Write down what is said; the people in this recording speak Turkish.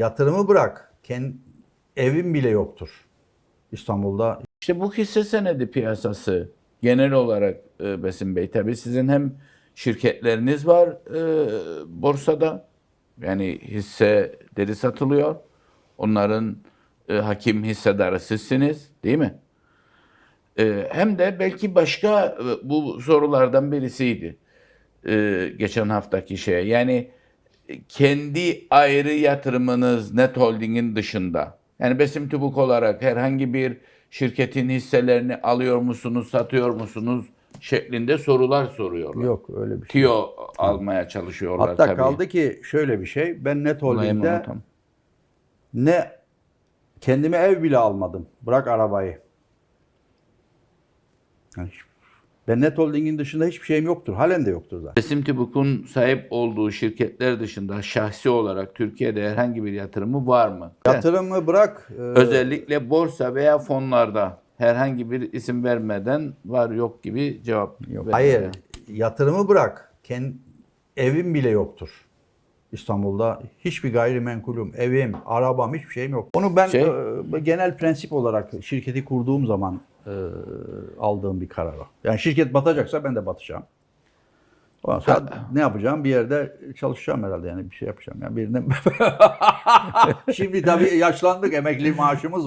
Yatırımı bırak. Kendi evim bile yoktur. İstanbul'da İşte bu hisse senedi piyasası genel olarak e, Besim Bey tabii sizin hem şirketleriniz var e, borsada yani hisseleri satılıyor. Onların e, hakim hissedarı sizsiniz değil mi? E, hem de belki başka e, bu sorulardan birisiydi e, geçen haftaki şey. Yani kendi ayrı yatırımınız Net Holding'in dışında. Yani Besim Tübük olarak herhangi bir şirketin hisselerini alıyor musunuz, satıyor musunuz şeklinde sorular soruyorlar. yok öyle bir şey. Tiyo almaya çalışıyorlar Hatta tabii. kaldı ki şöyle bir şey. Ben Net Holding'de ne kendime ev bile almadım. Bırak arabayı. Yani ben Net Holding'in dışında hiçbir şeyim yoktur. Halen de yoktur zaten. Besim Tübük'ün sahip olduğu şirketler dışında şahsi olarak Türkiye'de herhangi bir yatırımı var mı? Yatırımı bırak. e, Özellikle borsa veya fonlarda herhangi bir isim vermeden var yok gibi cevap Yok. Hayır, Yani. yatırımı bırak. Kendi evim bile yoktur. İstanbul'da hiçbir gayrimenkulüm, evim, arabam hiçbir şeyim yok. Onu ben Şey- e, genel prensip olarak şirketi kurduğum zaman e, aldığım bir karar. o. Yani şirket batacaksa ben de batacağım. Ondan sonra ne yapacağım? Bir yerde çalışacağım herhalde yani bir şey yapacağım. Yani birine Şimdi tabii yaşlandık, emekli maaşımız var.